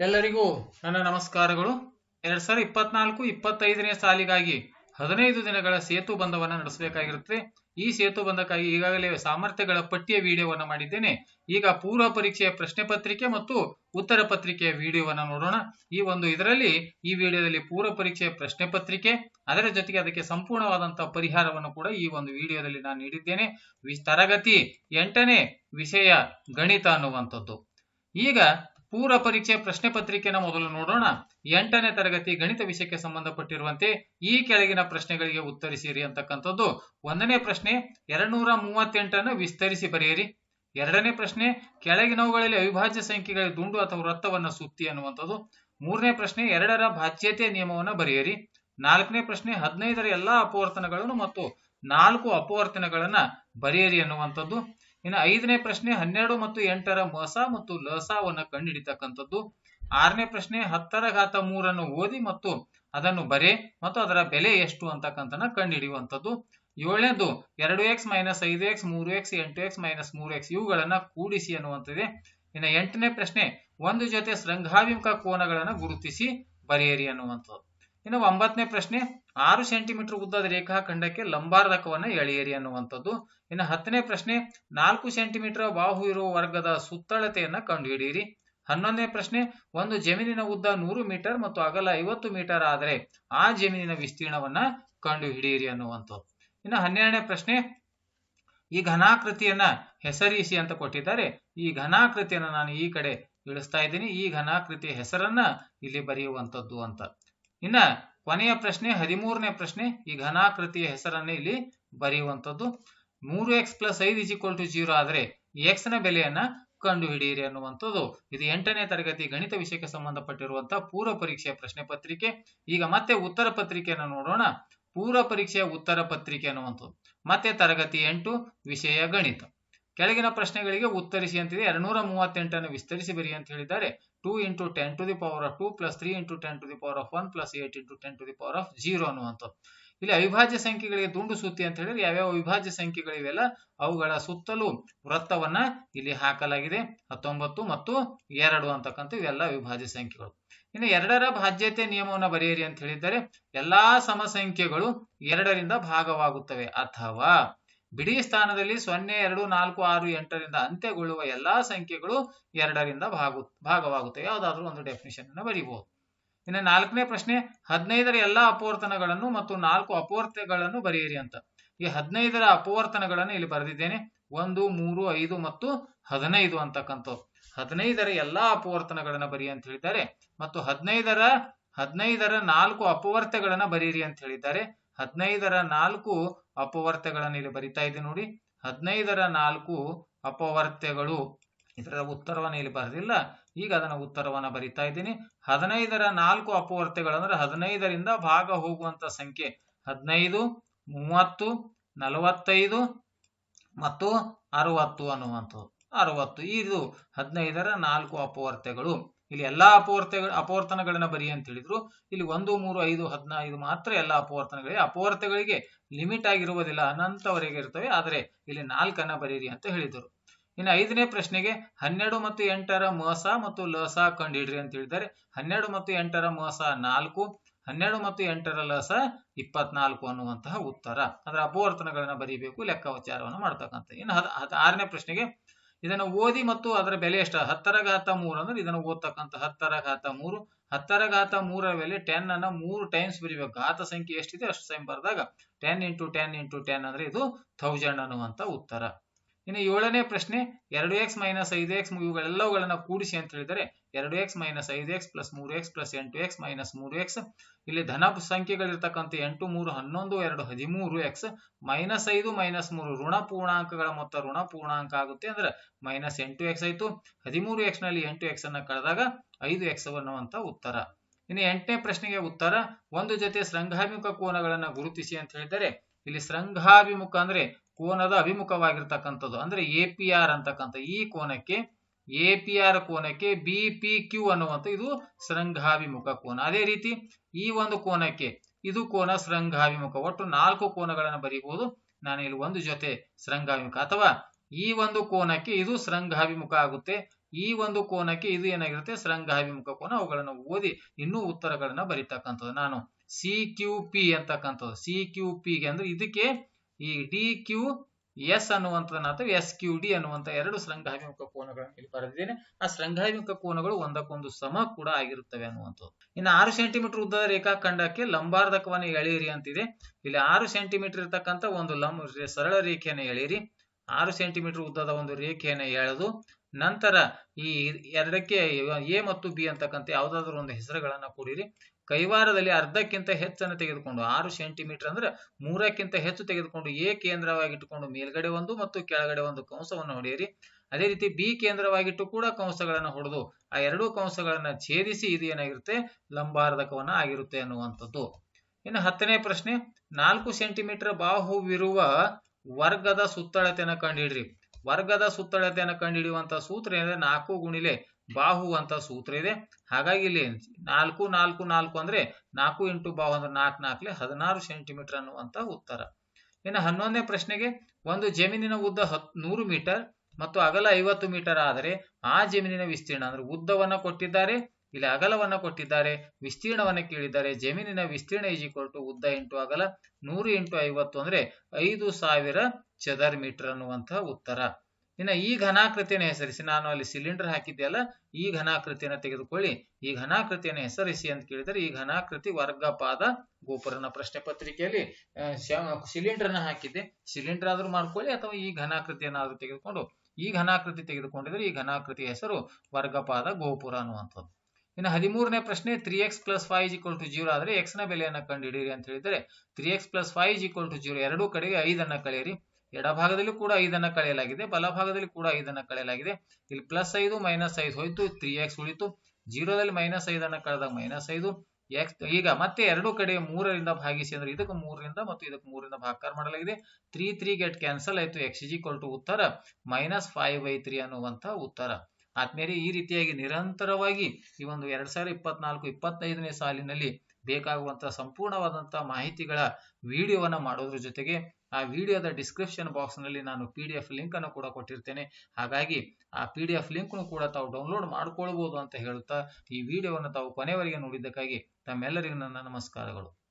ಎಲ್ಲರಿಗೂ ನನ್ನ ನಮಸ್ಕಾರಗಳು. ಎರಡ್ ಸಾವಿರದ ಇಪ್ಪತ್ನಾಲ್ಕು ಇಪ್ಪತ್ತೈದನೇ ಸಾಲಿಗಾಗಿ ಹದಿನೈದು ದಿನಗಳ ಸೇತು ಬಂಧವನ್ನು ನಡೆಸಬೇಕಾಗಿರುತ್ತೆ. ಈ ಸೇತು ಬಂಧಕ್ಕಾಗಿ ಈಗಾಗಲೇ ಸಾಮರ್ಥ್ಯಗಳ ಪಟ್ಟಿಯ ವಿಡಿಯೋವನ್ನು ಮಾಡಿದ್ದೇನೆ. ಈಗ ಪೂರ್ವ ಪರೀಕ್ಷೆಯ ಪ್ರಶ್ನೆ ಪತ್ರಿಕೆ ಮತ್ತು ಉತ್ತರ ಪತ್ರಿಕೆಯ ವಿಡಿಯೋವನ್ನು ನೋಡೋಣ. ಈ ಒಂದು ಇದರಲ್ಲಿ ಈ ವಿಡಿಯೋದಲ್ಲಿ ಪೂರ್ವ ಪರೀಕ್ಷೆಯ ಪ್ರಶ್ನೆ ಪತ್ರಿಕೆ, ಅದರ ಜೊತೆಗೆ ಅದಕ್ಕೆ ಸಂಪೂರ್ಣವಾದಂತಹ ಪರಿಹಾರವನ್ನು ಕೂಡ ಈ ಒಂದು ವಿಡಿಯೋದಲ್ಲಿ ನಾನು ನೀಡಿದ್ದೇನೆ. ತರಗತಿ ಎಂಟನೇ ವಿಷಯ ಗಣಿತ ಅನ್ನುವಂಥದ್ದು. ಈಗ ಪೂರ್ವ ಪರೀಕ್ಷೆ ಪ್ರಶ್ನೆ ಪತ್ರಿಕೆನ ಮೊದಲು ನೋಡೋಣ. ಎಂಟನೇ ತರಗತಿ ಗಣಿತ ವಿಷಯಕ್ಕೆ ಸಂಬಂಧಪಟ್ಟಿರುವಂತೆ ಈ ಕೆಳಗಿನ ಪ್ರಶ್ನೆಗಳಿಗೆ ಉತ್ತರಿಸಿರಿ ಅಂತಕ್ಕಂಥದ್ದು. ಒಂದನೇ ಪ್ರಶ್ನೆ ಎರಡ್ನೂರ ಮೂವತ್ತೆಂಟನ್ನು ವಿಸ್ತರಿಸಿ ಬರೆಯಿರಿ. ಎರಡನೇ ಪ್ರಶ್ನೆ ಕೆಳಗಿನವುಗಳಲ್ಲಿ ಅವಿಭಾಜ್ಯ ಸಂಖ್ಯೆಗಳ ದುಂಡು ಅಥವಾ ವೃತ್ತವನ್ನು ಸುತ್ತಿ ಅನ್ನುವಂಥದ್ದು. ಮೂರನೇ ಪ್ರಶ್ನೆ ಎರಡರ ಬಾಧ್ಯತೆ ನಿಯಮವನ್ನು ಬರೆಯಿರಿ. ನಾಲ್ಕನೇ ಪ್ರಶ್ನೆ ಹದಿನೈದರ ಎಲ್ಲಾ ಅಪವರ್ತನಗಳನ್ನು ಮತ್ತು ನಾಲ್ಕು ಅಪವರ್ತನಗಳನ್ನ ಬರೆಯಿರಿ ಅನ್ನುವಂಥದ್ದು. ಇನ್ನು ಐದನೇ ಪ್ರಶ್ನೆ ಹನ್ನೆರಡು ಮತ್ತು ಎಂಟರ ಮಸ ಮತ್ತು ಲಸವನ್ನ ಕಂಡುಹಿಡಿತಕ್ಕಂಥದ್ದು. ಆರನೇ ಪ್ರಶ್ನೆ ಹತ್ತರ ಘಾತ ಮೂರನ್ನು ಓದಿ ಮತ್ತು ಅದನ್ನು ಬರೆ ಮತ್ತು ಅದರ ಬೆಲೆ ಎಷ್ಟು ಅಂತಕ್ಕಂಥನ ಕಂಡುಹಿಡಿಯುವಂಥದ್ದು. ಏಳನೇದು, ಎರಡು ಎಕ್ಸ್ ಮೈನಸ್ ಐದು ಎಕ್ಸ್, ಮೂರು ಎಕ್ಸ್, ಎಂಟು ಎಕ್ಸ್ ಮೈನಸ್ ಮೂರು ಎಕ್ಸ್ ಇವುಗಳನ್ನ ಕೂಡಿಸಿ ಅನ್ನುವಂಥದ್ದೇ. ಇನ್ನು ಎಂಟನೇ ಪ್ರಶ್ನೆ, ಒಂದು ಜೊತೆ ಶೃಂಗಾಭಿಮುಖ ಕೋನಗಳನ್ನು ಗುರುತಿಸಿ ಬರೆಯಿರಿ ಅನ್ನುವಂಥದ್ದು. ಇನ್ನು ಒಂಬತ್ತನೇ ಪ್ರಶ್ನೆ, ಆರು ಸೆಂಟಿಮೀಟರ್ ಉದ್ದದ ರೇಖಾಖಂಡಕ್ಕೆ ಲಂಬಾರ್ಧಕವನ್ನ ಎಳೆಯಿರಿ ಅನ್ನುವಂಥದ್ದು. ಇನ್ನು ಹತ್ತನೇ ಪ್ರಶ್ನೆ, ನಾಲ್ಕು ಸೆಂಟಿಮೀಟರ್ ಬಾಹು ಇರುವ ವರ್ಗದ ಸುತ್ತಳತೆಯನ್ನು ಕಂಡುಹಿಡಿಯಿರಿ. ಹನ್ನೊಂದನೇ ಪ್ರಶ್ನೆ, ಒಂದು ಜಮೀನಿನ ಉದ್ದ ನೂರು ಮೀಟರ್ ಮತ್ತು ಅಗಲ ಐವತ್ತು ಮೀಟರ್ ಆದರೆ ಆ ಜಮೀನಿನ ವಿಸ್ತೀರ್ಣವನ್ನ ಕಂಡುಹಿಡಿಯಿರಿ ಅನ್ನುವಂಥದ್ದು. ಇನ್ನು ಹನ್ನೆರಡನೇ ಪ್ರಶ್ನೆ, ಈ ಘನಾಕೃತಿಯನ್ನ ಹೆಸರಿಸಿ ಅಂತ ಕೊಟ್ಟಿದ್ದಾರೆ. ಈ ಘನಾಕೃತಿಯನ್ನ ನಾನು ಈ ಕಡೆ ಇಳಿಸ್ತಾ ಇದ್ದೀನಿ. ಈ ಘನಾಕೃತಿಯ ಹೆಸರನ್ನ ಇಲ್ಲಿ ಬರೆಯುವಂಥದ್ದು ಅಂತ. ಇನ್ನ ಕೊನೆಯ ಪ್ರಶ್ನೆ, ಹದಿಮೂರನೇ ಪ್ರಶ್ನೆ, ಈ ಘನಾಕೃತಿಯ ಹೆಸರನ್ನ ಇಲ್ಲಿ ಬರೆಯುವಂಥದ್ದು. ಮೂರು ಎಕ್ಸ್ ಪ್ಲಸ್ ಐದು ಇಸ್ ಈಕ್ವಲ್ ಟು ಜೀರೋ ಆದ್ರೆ ಎಕ್ಸ್ನ ಬೆಲೆಯನ್ನ ಕಂಡು ಹಿಡಿಯಿರಿ ಅನ್ನುವಂಥದ್ದು. ಇದು ಎಂಟನೇ ತರಗತಿ ಗಣಿತ ವಿಷಯಕ್ಕೆ ಸಂಬಂಧಪಟ್ಟಿರುವಂತಹ ಪೂರ್ವ ಪರೀಕ್ಷೆಯ ಪ್ರಶ್ನೆ ಪತ್ರಿಕೆ. ಈಗ ಮತ್ತೆ ಉತ್ತರ ಪತ್ರಿಕೆಯನ್ನು ನೋಡೋಣ. ಪೂರ್ವ ಪರೀಕ್ಷೆಯ ಉತ್ತರ ಪತ್ರಿಕೆ ಅನ್ನುವಂಥದ್ದು. ಮತ್ತೆ ತರಗತಿ ಎಂಟು, ವಿಷಯ ಗಣಿತ. ಕೆಳಗಿನ ಪ್ರಶ್ನೆಗಳಿಗೆ ಉತ್ತರಿಸಿ ಅಂತಿದೆ. ಎರಡ್ನೂರ ಮೂವತ್ತೆಂಟನ್ನು ವಿಸ್ತರಿಸಿ ಬರಿ ಅಂತ ಹೇಳಿದ್ದಾರೆ. Two into ten to the power of two plus three into ten to the power of one plus eight into ten to the power of zero ಅನ್ನುವಂಥದ್ದು. ಇಲ್ಲಿ ಅವಿಭಾಜ್ಯ ಸಂಖ್ಯೆಗಳಿಗೆ ದುಂಡು ಸುತ್ತಿ ಅಂತ ಹೇಳಿದ್ರೆ ಯಾವ್ಯಾವ ಅವಿಭಾಜ್ಯ ಸಂಖ್ಯೆಗಳಿವೆಲ್ಲ ಅವುಗಳ ಸುತ್ತಲೂ ವೃತ್ತವನ್ನ ಇಲ್ಲಿ ಹಾಕಲಾಗಿದೆ. ಹತ್ತೊಂಬತ್ತು ಮತ್ತು ಎರಡು ಅಂತಕ್ಕಂಥ ಇವೆಲ್ಲ ಅವಿಭಾಜ್ಯ ಸಂಖ್ಯೆಗಳು. ಇನ್ನು ಎರಡರ ಬಾಧ್ಯತೆ ನಿಯಮವನ್ನು ಬರೆಯಿರಿ ಅಂತ ಹೇಳಿದ್ದಾರೆ. ಎಲ್ಲಾ ಸಮಸಂಖ್ಯೆಗಳು ಎರಡರಿಂದ ಭಾಗವಾಗುತ್ತವೆ. ಅಥವಾ ಬಿಡಿ ಸ್ಥಾನದಲ್ಲಿ ಸೊನ್ನೆ, ಎರಡು, ನಾಲ್ಕು, ಆರು, ಎಂಟರಿಂದ ಅಂತ್ಯಗೊಳ್ಳುವ ಎಲ್ಲಾ ಸಂಖ್ಯೆಗಳು ಎರಡರಿಂದ ಭಾಗ, ಭಾಗವಾಗುತ್ತೆ. ಯಾವುದಾದ್ರೂ ಒಂದು ಡೆಫಿನಿಷನ್ ಅನ್ನು ಬರೀಬಹುದು ಇನ್ನು ನಾಲ್ಕನೇ ಪ್ರಶ್ನೆ, ಹದಿನೈದರ ಎಲ್ಲಾ ಅಪವರ್ತನಗಳನ್ನು ಮತ್ತು ನಾಲ್ಕು ಅಪವರ್ತಗಳನ್ನು ಬರೆಯಿರಿ ಅಂತ. ಈ ಹದಿನೈದರ ಅಪವರ್ತನಗಳನ್ನು ಇಲ್ಲಿ ಬರೆದಿದ್ದೇನೆ. ಒಂದು, ಮೂರು, ಐದು ಮತ್ತು ಹದಿನೈದು ಅಂತಕ್ಕಂಥವು ಹದಿನೈದರ ಎಲ್ಲಾ ಅಪವರ್ತನಗಳನ್ನು ಬರಿ ಅಂತ ಹೇಳಿದ್ದಾರೆ. ಮತ್ತು ಹದಿನೈದರ ಹದಿನೈದರ ನಾಲ್ಕು ಅಪವರ್ತಗಳನ್ನು ಬರೀರಿ ಅಂತ ಹೇಳಿದ್ದಾರೆ. ಹದಿನೈದರ ನಾಲ್ಕು ಅಪವರ್ತ್ಯಗಳನ್ನು ಇಲ್ಲಿ ಬರಿತಾ ಇದ್ದೀನಿ ನೋಡಿ. ಹದಿನೈದರ ನಾಲ್ಕು ಅಪವರ್ತ್ಯಗಳು ಇದರ ಉತ್ತರವನ್ನು ಇಲ್ಲಿ ಬರೆದಿಲ್ಲ. ಈಗ ಅದನ್ನ ಉತ್ತರವನ್ನು ಬರಿತಾ ಇದ್ದೀನಿ. ಹದಿನೈದರ ನಾಲ್ಕು ಅಪವರ್ತ್ಯಗಳಂದ್ರೆ ಹದಿನೈದರಿಂದ ಭಾಗ ಹೋಗುವಂತ ಸಂಖ್ಯೆ. ಹದಿನೈದು, ಮೂವತ್ತು, ನಲವತ್ತೈದು ಮತ್ತು ಅರವತ್ತು ಅನ್ನುವಂಥದ್ದು. ಅರವತ್ತು. ಇದು ಹದಿನೈದರ ನಾಲ್ಕು ಅಪವರ್ತ್ಯಗಳು ಇಲ್ಲಿ ಎಲ್ಲಾ ಅಪವರ್ತೆ, ಅಪವರ್ತನಗಳನ್ನ ಬರಿ ಅಂತ ಹೇಳಿದ್ರು. ಇಲ್ಲಿ ಒಂದು, ಮೂರು, ಐದು, ಹದಿನೈದು ಮಾತ್ರ ಎಲ್ಲಾ ಅಪವರ್ತನಗಳಿಗೆ ಅಪವರ್ತಗಳಿಗೆ ಲಿಮಿಟ್ ಆಗಿರುವುದಿಲ್ಲ, ಅನಂತವರೆಗೆ ಇರ್ತವೆ. ಆದರೆ ಇಲ್ಲಿ ನಾಲ್ಕನ್ನ ಬರೀರಿ ಅಂತ ಹೇಳಿದರು. ಇನ್ನು ಐದನೇ ಪ್ರಶ್ನೆಗೆ ಹನ್ನೆರಡು ಮತ್ತು ಎಂಟರ ಮಸ ಮತ್ತು ಲಸ ಕಂಡುಹಿಡ್ರಿ ಅಂತ ಹೇಳಿದ್ದಾರೆ. ಹನ್ನೆರಡು ಮತ್ತು ಎಂಟರ ಮಸ ನಾಲ್ಕು, ಹನ್ನೆರಡು ಮತ್ತು ಎಂಟರ ಲಸ ಇಪ್ಪತ್ನಾಲ್ಕು ಅನ್ನುವಂತಹ ಉತ್ತರ. ಅದರ ಅಪವರ್ತನಗಳನ್ನ ಬರೀಬೇಕು, ಲೆಕ್ಕಾಚಾರವನ್ನು ಮಾಡ್ತಕ್ಕಂಥ ಇನ್ನು ಹದ- ಆರನೇ ಪ್ರಶ್ನೆಗೆ ಇದನ್ನು ಓದಿ ಮತ್ತು ಅದರ ಬೆಲೆ ಎಷ್ಟು? ಹತ್ತರ ಘಾತ ಮೂರು ಅಂದ್ರೆ ಇದನ್ನು ಓದ್ತಕ್ಕಂಥ ಹತ್ತರ ಘಾತ ಮೂರು. ಹತ್ತರ ಘಾತ ಮೂರರ ಬೆಲೆ ಟೆನ್ ಅನ್ನ ಮೂರು ಟೈಮ್ಸ್ ಬರೀಬೇಕು. ಘಾತ ಸಂಖ್ಯೆ ಎಷ್ಟಿದೆ ಅಷ್ಟು ಟೈಮ್ ಬರೆದಾಗ ten into ten into ten ಅಂದ್ರೆ ಇದು ಥೌಸಂಡ್ ಅನ್ನುವಂತ ಉತ್ತರ. ಇನ್ನು ಏಳನೇ ಪ್ರಶ್ನೆ, ಎರಡು ಎಕ್ಸ್ ಮೈನಸ್ ಐದು ಎಕ್ಸ್ ಇವುಗಳೆಲ್ಲವುಗಳನ್ನ ಕೂಡಿಸಿ ಅಂತ ಹೇಳಿದರೆ, ಎರಡು ಎಕ್ಸ್ ಮೈನಸ್ ಐದು ಎಕ್ಸ್ ಪ್ಲಸ್ ಮೂರು ಎಕ್ಸ್ ಪ್ಲಸ್ ಎಂಟು ಎಕ್ಸ್ ಮೈನಸ್ ಮೂರು ಎಕ್ಸ್ ಇಲ್ಲಿ ಧನ ಸಂಖ್ಯೆಗಳಿರ್ತಕ್ಕಂಥ ಎಂಟು, ಮೂರು, ಹನ್ನೊಂದು, ಎರಡು, ಹದಿಮೂರು ಎಕ್ಸ್ ಮೈನಸ್ ಐದು ಮೈನಸ್ ಮೂರು ಋಣ ಪೂರ್ಣಾಂಕಗಳ ಮೊತ್ತ ಋಣ ಪೂರ್ಣಾಂಕ ಆಗುತ್ತೆ ಅಂದ್ರೆ ಮೈನಸ್ ಎಂಟು ಎಕ್ಸ್ ಆಯ್ತು. ಹದಿಮೂರು ಎಕ್ಸ್ನಲ್ಲಿ ಎಂಟು ಎಕ್ಸ್ ಅನ್ನ ಕಳೆದಾಗ ಐದು ಎಕ್ಸ್ ಅನ್ನುವಂತ ಉತ್ತರ. ಇನ್ನು ಎಂಟನೇ ಪ್ರಶ್ನೆಗೆ ಉತ್ತರ, ಒಂದು ಜೊತೆ ಶೃಂಗಾಭಿಮುಖ ಕೋನಗಳನ್ನ ಗುರುತಿಸಿ ಅಂತ ಹೇಳಿದರೆ, ಇಲ್ಲಿ ಶೃಂಗಾಭಿಮುಖ ಅಂದ್ರೆ ಕೋನದ ಅಭಿಮುಖವಾಗಿರ್ತಕ್ಕಂಥದ್ದು. ಅಂದ್ರೆ ಎ ಪಿ ಆರ್ ಅಂತಕ್ಕಂಥ ಈ ಕೋನಕ್ಕೆ, ಎ ಪಿ ಆರ್ ಕೋನಕ್ಕೆ ಬಿ ಪಿ ಕ್ಯೂ ಅನ್ನುವಂಥ ಇದು ಶೃಂಗಾಭಿಮುಖ ಕೋನ. ಅದೇ ರೀತಿ ಈ ಒಂದು ಕೋನಕ್ಕೆ ಇದು ಕೋನ ಶೃಂಗಾಭಿಮುಖ. ಒಟ್ಟು ನಾಲ್ಕು ಕೋನಗಳನ್ನು ಬರೀಬಹುದು ನಾನು ಇಲ್ಲಿ ಒಂದು ಜೊತೆ ಶೃಂಗಾಭಿಮುಖ. ಅಥವಾ ಈ ಒಂದು ಕೋನಕ್ಕೆ ಇದು ಶೃಂಗಾಭಿಮುಖ ಆಗುತ್ತೆ. ಈ ಒಂದು ಕೋನಕ್ಕೆ ಇದು ಏನಾಗಿರುತ್ತೆ? ಶೃಂಗಾಭಿಮುಖ ಕೋನ. ಅವುಗಳನ್ನು ಓದಿ ಇನ್ನೂ ಉತ್ತರಗಳನ್ನ ಬರೀತಕ್ಕಂಥದ್ದು. ನಾನು ಸಿ ಕ್ಯೂ ಪಿ ಅಂತಕ್ಕಂಥದ್ದು. ಸಿ ಕ್ಯೂ ಪಿ ಅಂದ್ರೆ ಇದಕ್ಕೆ ಈ ಡಿ ಕ್ಯೂ ಎಸ್ ಅನ್ನುವಂಥದ್ದನ್ನ ಅಥವಾ ಎಸ್ ಕ್ಯೂ ಡಿ ಅನ್ನುವಂಥ ಎರಡು ಶೃಂಗಾಭಿಮುಖ ಕೋನಗಳನ್ನು ಇಲ್ಲಿ ಬರೆದಿದ್ದೇನೆ. ಆ ಶೃಂಗಾಭಿಮುಖ ಕೋನಗಳು ಒಂದಕ್ಕೊಂದು ಸಮ ಕೂಡ ಆಗಿರುತ್ತವೆ ಅನ್ನುವಂಥದ್ದು. ಇನ್ನು ಆರು ಸೆಂಟಿಮೀಟರ್ ಉದ್ದದ ರೇಖಾಖಂಡಕ್ಕೆ ಲಂಬಾರ್ಧಕವನ್ನು ಎಳೆಯಿರಿ ಅಂತಿದೆ. ಇಲ್ಲಿ ಆರು ಸೆಂಟಿಮೀಟರ್ ಇರತಕ್ಕಂಥ ಒಂದು ಲಂಬ ಸರಳ ರೇಖೆಯನ್ನು ಎಳೆಯಿರಿ. ಆರು ಸೆಂಟಿಮೀಟರ್ ಉದ್ದದ ಒಂದು ರೇಖೆಯನ್ನು ಎಳೆದು ನಂತರ ಈ ಎರಡಕ್ಕೆ ಎ ಮತ್ತು ಬಿ ಅಂತಕ್ಕಂಥ ಯಾವುದಾದ್ರೂ ಒಂದು ಹೆಸರುಗಳನ್ನ ಕೊಡಿರಿ. ಕೈವಾರದಲ್ಲಿ ಅರ್ಧಕ್ಕಿಂತ ಹೆಚ್ಚನ್ನು ತೆಗೆದುಕೊಂಡು ಆರು ಸೆಂಟಿಮೀಟರ್ ಅಂದ್ರೆ ಮೂರಕ್ಕಿಂತ ಹೆಚ್ಚು ತೆಗೆದುಕೊಂಡು ಎ ಕೇಂದ್ರವಾಗಿಟ್ಟುಕೊಂಡು ಮೇಲ್ಗಡೆ ಒಂದು ಮತ್ತು ಕೆಳಗಡೆ ಒಂದು ಕಂಸವನ್ನು ಹೊಡೆಯಿರಿ. ಅದೇ ರೀತಿ ಬಿ ಕೇಂದ್ರವಾಗಿಟ್ಟು ಕೂಡ ಕಂಸಗಳನ್ನು ಹೊಡೆದು ಆ ಎರಡೂ ಕಂಸಗಳನ್ನ ಛೇದಿಸಿ ಇದು ಏನಾಗಿರುತ್ತೆ? ಲಂಬಾರ್ಧಕವನ್ನ ಆಗಿರುತ್ತೆ ಅನ್ನುವಂಥದ್ದು. ಇನ್ನು ಹತ್ತನೇ ಪ್ರಶ್ನೆ, ನಾಲ್ಕು ಸೆಂಟಿಮೀಟರ್ ಬಾಹುವಿರುವ ವರ್ಗದ ಸುತ್ತಳತೆಯನ್ನು ಕಂಡುಹಿಡ್ರಿ. ವರ್ಗದ ಸುತ್ತಳತೆಯನ್ನು ಕಂಡುಹಿಡಿಯುವಂತಹ ಸೂತ್ರ ಏನಂದ್ರೆ ನಾಲ್ಕು ಗುಣಿಲೆ ಬಾಹು ಅಂತ ಸೂತ್ರ ಇದೆ. ಹಾಗಾಗಿ ಇಲ್ಲಿ ನಾಲ್ಕು ನಾಲ್ಕು ನಾಲ್ಕು ಅಂದ್ರೆ ನಾಲ್ಕು ಇಂಟು ಬಾಹು ಅಂದ್ರೆ ನಾಲ್ಕು ನಾಲ್ಕಲೆ ಹದಿನಾರು ಸೆಂಟಿಮೀಟರ್ ಅನ್ನುವಂತ ಉತ್ತರ. ಇನ್ನು ಹನ್ನೊಂದನೇ ಪ್ರಶ್ನೆಗೆ ಒಂದು ಜಮೀನಿನ ಉದ್ದ ಹತ್, ನೂರು ಮೀಟರ್ ಮತ್ತು ಅಗಲ ಐವತ್ತು ಮೀಟರ್ ಆದರೆ ಆ ಜಮೀನಿನ ವಿಸ್ತೀರ್ಣ ಅಂದ್ರೆ ಉದ್ದವನ್ನ ಕೊಟ್ಟಿದ್ದಾರೆ, ಇಲ್ಲಿ ಅಗಲವನ್ನ ಕೊಟ್ಟಿದ್ದಾರೆ, ವಿಸ್ತೀರ್ಣವನ್ನ ಕೇಳಿದ್ದಾರೆ. ಜಮೀನಿನ ವಿಸ್ತೀರ್ಣ ಈಸ್ ಈಕ್ವಲ್ ಟು ಉದ್ದ ಇಂಟು ಅಗಲ ನೂರು ಇಂಟು ಐವತ್ತು ಅಂದ್ರೆ ಐದು ಸಾವಿರ ಚದರ್ ಮೀಟರ್ ಅನ್ನುವಂತಹ ಉತ್ತರ. ಇನ್ನ ಈ ಘನಾಕೃತಿಯನ್ನು ಹೆಸರಿಸಿ, ನಾನು ಅಲ್ಲಿ ಸಿಲಿಂಡರ್ ಹಾಕಿದ್ದೆ ಅಲ್ಲ ಈ ಘನಾಕೃತಿಯನ್ನು ತೆಗೆದುಕೊಳ್ಳಿ. ಈ ಘನಾಕೃತಿಯನ್ನು ಹೆಸರಿಸಿ ಅಂತ ಕೇಳಿದರೆ, ಈ ಘನಾಕೃತಿ ವರ್ಗಪಾದ ಗೋಪುರನ ಪ್ರಶ್ನೆ ಪತ್ರಿಕೆಯಲ್ಲಿ ಸಿಲಿಂಡರ್ನ ಹಾಕಿದ್ದೆ. ಸಿಲಿಂಡರ್ ಆದ್ರೂ ಮಾಡ್ಕೊಳ್ಳಿ ಅಥವಾ ಈ ಘನಾಕೃತಿಯನ್ನಾದ್ರೂ ತೆಗೆದುಕೊಂಡು. ಈ ಘನಾಕೃತಿ ತೆಗೆದುಕೊಂಡಿದ್ರೆ ಈ ಘನಾಕೃತಿ ಹೆಸರು ವರ್ಗಪಾದ ಗೋಪುರ ಅನ್ನುವಂಥದ್ದು. ಇನ್ನು ಹದಿಮೂರನೇ ಪ್ರಶ್ನೆ three x plus five equal to zero ಆದರೆ ಎಕ್ಸ್ನ ಬೆಲೆಯನ್ನು ಕಂಡುಹಿಡಿಯಿರಿ ಅಂತ ಹೇಳಿದರೆ three x plus five equal to zero ಎರಡೂ ಕಡೆಗೆ ಐದನ್ನು ಕಳೆಯಿರಿ. ಎಡಭಾಗದಲ್ಲಿ ಕೂಡ ಐದನ್ನ ಕಳೆಯಲಾಗಿದೆ, ಬಲಭಾಗದಲ್ಲಿ ಕೂಡ ಐದನ್ನ ಕಳೆಯಲಾಗಿದೆ. ಇಲ್ಲಿ ಪ್ಲಸ್ ಐದು ಮೈನಸ್ ಐದು ಹೋಯ್ತು ತ್ರೀ ಎಕ್ಸ್ ಉಳಿತು. ಜೀರೋದಲ್ಲಿ ಮೈನಸ್ ಐದನ್ನ ಕಳೆದಾಗ ಮೈನಸ್ ಐದು ಎಕ್ಸ್ ಈಗ ಮತ್ತೆ ಎರಡು ಕಡೆ ಮೂರರಿಂದ ಭಾಗಿಸಿ ಅಂದ್ರೆ ಇದಕ್ಕೆ ಮೂರರಿಂದ ಮತ್ತು ಇದಕ್ಕೆ ಮೂರರಿಂದ ಭಾಗಕಾರ ಮಾಡಲಾಗಿದೆ. ತ್ರೀ ತ್ರೀ ಗೆಟ್ ಕ್ಯಾನ್ಸಲ್ ಆಯ್ತು. ಎಕ್ಸ್ ಜಿ ಟು ಉತ್ತರ. ಮೈನಸ್ ಫೈವ್ ಬೈ ತ್ರೀ ಅನ್ನುವಂತ ಉತ್ತರ. ಆದ್ಮೇಲೆ ಈ ರೀತಿಯಾಗಿ ನಿರಂತರವಾಗಿ ಈ ಒಂದು ಎರಡ್ ಸಾವಿರದ ಇಪ್ಪತ್ನಾಲ್ಕು, ಇಪ್ಪತ್ತೈದನೇ ಸಾಲಿನಲ್ಲಿ ಬೇಕಾಗುವಂತಹ ಸಂಪೂರ್ಣವಾದಂತಹ ಮಾಹಿತಿಗಳ ವಿಡಿಯೋವನ್ನು ಮಾಡೋದ್ರ ಜೊತೆಗೆ ಆ ವಿಡಿಯೋದ ಡಿಸ್ಕ್ರಿಪ್ಷನ್ ಬಾಕ್ಸ್ನಲ್ಲಿ ನಾನು ಪಿ ಡಿ ಎಫ್ ಲಿಂಕ್ ಅನ್ನು ಕೂಡ ಕೊಟ್ಟಿರ್ತೇನೆ. ಹಾಗಾಗಿ ಆ ಪಿ ಡಿ ಎಫ್ ಲಿಂಕ್ ಕೂಡ ತಾವು ಡೌನ್ಲೋಡ್ ಮಾಡ್ಕೊಳ್ಬಹುದು ಅಂತ ಹೇಳುತ್ತಾ ಈ ವಿಡಿಯೋವನ್ನು ತಾವು ಕೊನೆವರೆಗೆ ನೋಡಿದ್ದಕ್ಕಾಗಿ ತಮ್ಮೆಲ್ಲರಿಗೂ ನನ್ನ ನಮಸ್ಕಾರಗಳು.